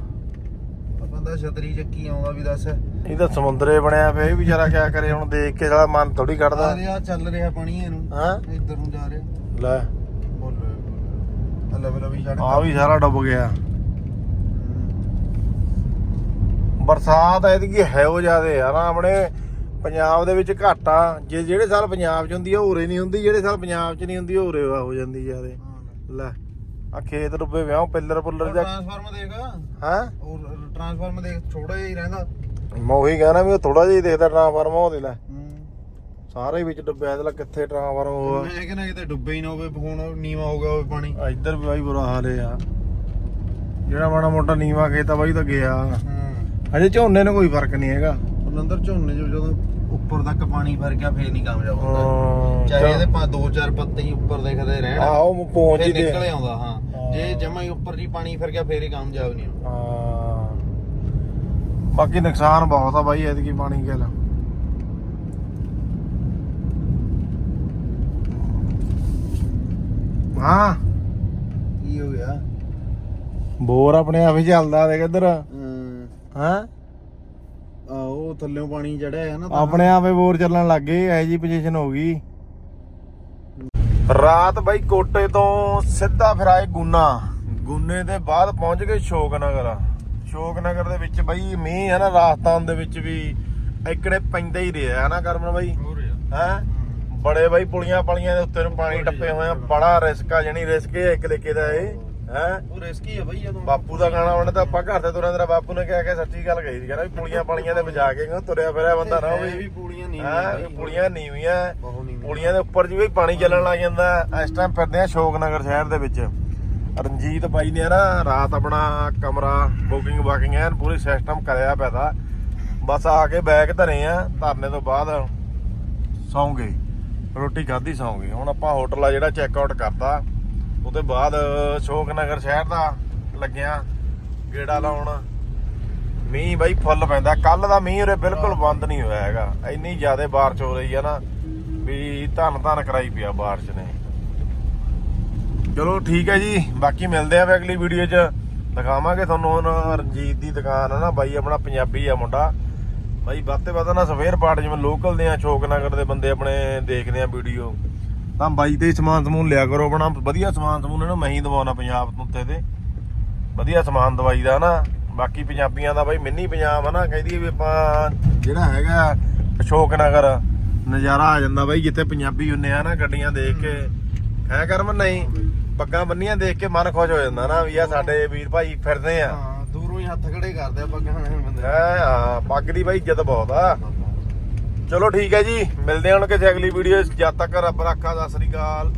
ਬੰਦਾ ਛਤਰੀ ਚੱਕੀ ਆਉਂਦਾ ਵੀ ਦੱਸ। ਇਹ ਤਾਂ ਸਮੁੰਦਰੇ ਬਣਿਆ ਪਿਆ ਇਹ ਵਿਚਾਰਾ ਕਿਆ ਕਰੇ ਹੁਣ ਦੇਖ ਕੇ ਸਾਲਾ ਮਨ ਥੋੜੀ ਆ ਕੱਢਦਾ ਰਿਹਾ ਚੱਲ ਰਿਹਾ ਪਾਣੀ ਇਹਨੂੰ। ਹਾਂ? ਇੱਧਰ ਨੂੰ ਜਾ ਰਿਹਾ। ਲੈ। ਬੋਲੇ ਅੱਲਾ ਬਲਾ। ਵੀ ਛੱਡ ਆ ਵੀ ਸਾਰਾ ਡੁੱਬ ਗਿਆ। ਬਰਸਾਤ ਐਤਕੀ ਹੈ ਉਹ ਜ਼ਿਆਦੇ ਆ ਨਾ ਆਪਣੇ। ਪੰਜਾਬ ਦੇ ਵਿੱਚ ਘੱਟ ਆ। ਜੇ ਜਿਹੜੇ ਸਾਲ ਪੰਜਾਬ 'ਚ ਹੁੰਦੀ ਆ ਹੋਰੇ ਨਹੀਂ ਹੁੰਦੀ। ਜਿਹੜੇ ਸਾਲ ਪੰਜਾਬ 'ਚ ਨਹੀਂ ਹੁੰਦੀ ਹੋਰੇ ਹੋ ਜਾਂਦੀ ਜ਼ਿਆਦੇ ਲੈ ਆ ਖੇਤ ਡੁੱਬੇ ਵਿਆਹ ਪਿੱਲਰ ਪੁੱਲਰ ਜਾਂ ਟ੍ਰਾਂਸਫਾਰਮਰ ਦੇਖ। ਹਾਂ? ਉਹ ਟ੍ਰਾਂਸਫਾਰਮਰ ਦੇਖ ਥੋੜਾ ਜਿਹਾ ਹੀ ਰਹਿੰਦਾ। ਮੈਂ ਉਹੀ ਕਹਿਣਾ ਵੀ ਉਹ ਥੋੜਾ ਜਿਹਾ ਹੀ ਦੇਖਦਾ ਟ੍ਰਾਂਸਫਾਰਮ ਉਹਦੇ ਲੈ। ਸਾਰੇ ਵਿੱਚ ਡੁੱਬਿਆ ਇਹਦੇ ਲੈ ਕਿੱਥੇ ਟ੍ਰਾਂਸਫਾਰਮ ਹੋਆ ਮੈਂ ਕਹਿੰਦਾ ਕਿਤੇ ਡੁੱਬੇ ਹੀ ਨਾ ਹੋਵੇ ਹੁਣ ਨੀਵਾ ਹੋ ਗਿਆ ਹੋਵੇ ਪਾਣੀ। ਇੱਧਰ ਵੀ ਬਾਈ ਬੁਰਾ ਹਾਲ ਆ। ਜਿਹੜਾ ਮਾੜਾ ਮੋਟਾ ਨੀਵਾ ਖੇਤ ਆ ਬਾਈ ਤਾਂ ਗਿਆ। ਅਜੇ ਝੋਨੇ ਨੂੰ ਕੋਈ ਫ਼ਰਕ ਨਹੀਂ ਹੈਗਾ। ਅੰਦਰ ਝੋਨੇ ਚ ਜਦੋਂ ਉੱਪਰ ਤੱਕ ਪਾਣੀ ਫਿਰ ਗਿਆ ਫੇਰ ਨਹੀਂ ਕਾਮਯਾਬ ਹੁੰਦਾ। ਹਾਂ, ਚਾਹੇ ਇਹਦੇ ਪਾ ਦੋ ਚਾਰ ਪੱਤੇ ਹੀ ਉੱਪਰ ਦਿਖਦੇ ਰਹਿਣ ਆਹੋ ਪਹੁੰਚ ਹੀ ਫੇਰ ਨਿਕਲ ਆਉਂਦਾ ਹਾਂ। ਜੇ ਜਮਾ ਹੀ ਉੱਪਰ ਜੀ ਪਾਣੀ ਫਿਰ ਗਿਆ ਫੇਰ ਹੀ ਕਾਮਯਾਬ ਨਹੀਂ ਹੁੰਦਾ। ਹਾਂ। ਬਾਕੀ ਨੁਕਸਾਨ ਬਹੁਤ ਆ ਬਾਈ ਐਤਕੀ ਪਾਣੀ ਗੱਲ ਹਾਂ। ਕੀ ਹੋ ਗਿਆ? ਬੋਰ ਆਪਣੇ ਆਪ ਹੀ ਚੱਲਦਾ ਦੇਖ ਇੱਧਰ। ਹਾਂ? ਉਹ ਥੱਲੇੋਂ ਪਾਣੀ ਚੜਿਆ ਹੈ ਨਾ ਤਾਂ। ਆਪਣੇ ਆਪੇ ਬੋਰ ਚੱਲਣ ਲੱਗ ਗਏ ਐ ਜੀ ਪੋਜੀਸ਼ਨ ਹੋ ਗਈ। ਰਾਤ ਬਾਈ ਕੋਟੇ ਤੋਂ ਸਿੱਧਾ ਫਿਰ ਆਏ ਗੁਨਾ। ਗੁਨੇ ਦੇ ਬਾਅਦ ਪਹੁੰਚ ਗਏ ਸ਼ੋਕਨਗਰ। ਸ਼ੋਕਨਗਰ ਦੇ ਵਿੱਚ ਬਾਈ ਮੀਂਹ ਹੈ ਨਾ ਰਾਜਸਥਾਨ ਦੇ ਵਿੱਚ ਵੀ ਇਕੜੇ ਪੈਂਦਾ ਹੀ ਰਿਹਾ ਹੈ ਨਾ ਕਰਮਨ ਬਾਈ? ਹੋ ਬੜੇ ਬਾਈ ਪੁਲੀਆਂ ਪਲੀਆਂ ਦੇ ਉੱਤੇ ਨੂੰ ਪਾਣੀ ਟੱਪੇ ਹੋਏ ਆ ਬੜਾ ਰਿਸਕ ਆ ਜਣੀ ਰਿਸਕ ਇੱਕ ਲੇਕੇ ਦਾ ਇਹ। ਹੈ? ਉਹ ਰਿਸਕੀ ਆ ਬਈ ਜਦੋਂ ਬਾਪੂ ਦਾ ਗਾਣਾ ਉਹਨੇ ਤਾਂ ਆਪਾਂ ਘਰ ਤੇ ਤੁਰਿਆ ਤੇਰਾ ਬਾਪੂ ਨੇ ਕਿਹਾ ਕਿ ਸੱਚੀ ਗੱਲ ਕਹੀ ਸੀ ਕਹਿੰਦਾ ਵੀ ਪੁਲੀਆਂ ਪਾਲੀਆਂ ਦੇ ਬਚਾ ਕੇ ਕਹਿੰਦਾ ਤੁਰਿਆ ਫਿਰਿਆ ਬੰਦਾ ਨਾ ਵੀ ਪੁਲੀਆਂ ਨੀਵੀਆਂ ਬਹੁਤ ਨਹੀਂ ਪੁਲੀਆਂ ਦੇ ਉੱਪਰ ਜੀ ਵੀ ਪਾਣੀ ਚੱਲਣ ਲੱਗ ਜਾਂਦਾ। ਇਸ ਟਾਈਮ ਫਿਰਦੇ ਆ ਸ਼ੋਕਨਗਰ ਸ਼ਹਿਰ ਦੇ ਵਿੱਚ। ਰਣਜੀਤ ਬਾਈ ਨੇ ਨਾ ਰਾਤ ਆਪਣਾ ਕਮਰਾ ਬੁਕਿੰਗ ਬਾਕਿੰਗ ਐਨ ਪੂਰੀ ਸਿਸਟਮ ਕਰਿਆ ਪਿਆ ਤਾ। ਬਸ ਆ ਕੇ ਬੈਗ ਧਰੇ ਆ ਧਰਨੇ ਤੋਂ ਬਾਅਦ ਸੌਂਗੇ ਰੋਟੀ ਖਾਧੀ ਸੌਂਗੇ ਹੁਣ ਆਪਾਂ ਹੋਟਲ ਆ ਜਿਹੜਾ ਚੈੱਕ ਆਊਟ ਕਰਤਾ। ਉਹਦੇ ਬਾਅਦ ਸ਼ੋਕਨਗਰ ਸ਼ਹਿਰ ਦਾ ਲੱਗਿਆ ਗੇੜਾ ਲਾਉਣ। ਮੀਂਹ ਬਾਈ ਫੁੱਲ ਪੈਂਦਾ। ਕੱਲ ਦਾ ਮੀਂਹ ਉਰੇ ਬਿਲਕੁਲ ਬੰਦ ਨਹੀਂ ਹੋਇਆ ਹੈਗਾ। ਇੰਨੀ ਜ਼ਿਆਦਾ ਬਾਰਿਸ਼ ਹੋ ਰਹੀ ਆ ਨਾ ਵੀ ਧੰਨ ਧੰਨ ਕਰਾਈ ਪਿਆ ਬਾਰਿਸ਼ ਨੇ। ਚਲੋ ਠੀਕ ਹੈ ਜੀ। ਬਾਕੀ ਮਿਲਦੇ ਆ ਫਿਰ ਅਗਲੀ ਵੀਡੀਓ 'ਚ। ਦਿਖਾਵਾਂਗੇ ਤੁਹਾਨੂੰ ਹੁਣ ਰਣਜੀਤ ਦੀ ਦੁਕਾਨ ਆ ਨਾ। ਬਾਈ ਆਪਣਾ ਪੰਜਾਬੀ ਆ ਮੁੰਡਾ। ਬਾਈ ਵੱਧ ਤੇ ਵੱਧ ਨਾ ਸਵੇਰ ਪਾਰਟ ਜਿਵੇਂ ਲੋਕਲ ਦੇ ਆ ਸ਼ੋਕਨਗਰ ਦੇ ਬੰਦੇ ਆਪਣੇ ਦੇਖਦੇ ਆ ਵੀਡੀਓ। ਤਾਂ ਬਾਈ ਦੇ ਸਮਾਨ ਸਮੂਨ ਲਿਆ ਕਰੋ ਆਪਣਾ ਵਧੀਆ ਸਮਾਨ ਸਮੂਨ ਇਹਨੂੰ ਮੈਂ ਹੀ ਦਵਾਉਣਾ ਪੰਜਾਬ ਤੋਂ ਉੱਤੇ ਤੇ। ਵਧੀਆ ਸਮਾਨ ਦਵਾਈ ਦਾ ਨਾ ਬਾਕੀ ਪੰਜਾਬੀਆਂ ਦਾ ਬਾਈ ਮਿੰਨੀ ਪੰਜਾਬ ਆ ਨਾ ਕਹਿੰਦੀ ਵੀ ਆਪਾਂ ਜਿਹੜਾ ਹੈਗਾ ਅਸ਼ੋਕ ਨਗਰ ਨਜ਼ਾਰਾ ਆ ਜਾਂਦਾ ਬਾਈ ਜਿੱਥੇ ਪੰਜਾਬੀ ਹੁੰਨੇ ਆ ਨਾ ਗੱਡੀਆਂ ਦੇਖ ਕੇ। ਹੈ। ਕਰਮ ਨਹੀਂ? ਪੱਗਾਂ ਬੰਨੀਆਂ ਦੇਖ ਕੇ ਮਨ ਖੁਸ਼ ਹੋ ਜਾਂਦਾ ਨਾ ਵੀ ਆ ਸਾਡੇ ਵੀਰ ਭਾਈ ਫਿਰਦੇ ਆ। ਹਾਂ ਦੂਰੋਂ ਹੀ ਹੱਥ ਖੜੇ ਕਰਦੇ ਆ ਪੱਗਾਂ ਵਾਲੇ ਬੰਦੇ ਹੈ ਹਾਂ ਪੱਗ ਦੀ ਬਾਈ ਇੱਜ਼ਤ ਬਹੁਤ ਆ। ਚਲੋ ਠੀਕ ਹੈ ਜੀ, ਮਿਲਦੇ ਹਾਂ ਹੁਣ ਕਿਸੇ ਅਗਲੀ ਵੀਡੀਓ 'ਚ ਜਦ ਤੱਕ ਰੱਬ ਰਾਖਾ, ਸਤਿ ਸ੍ਰੀ ਅਕਾਲ।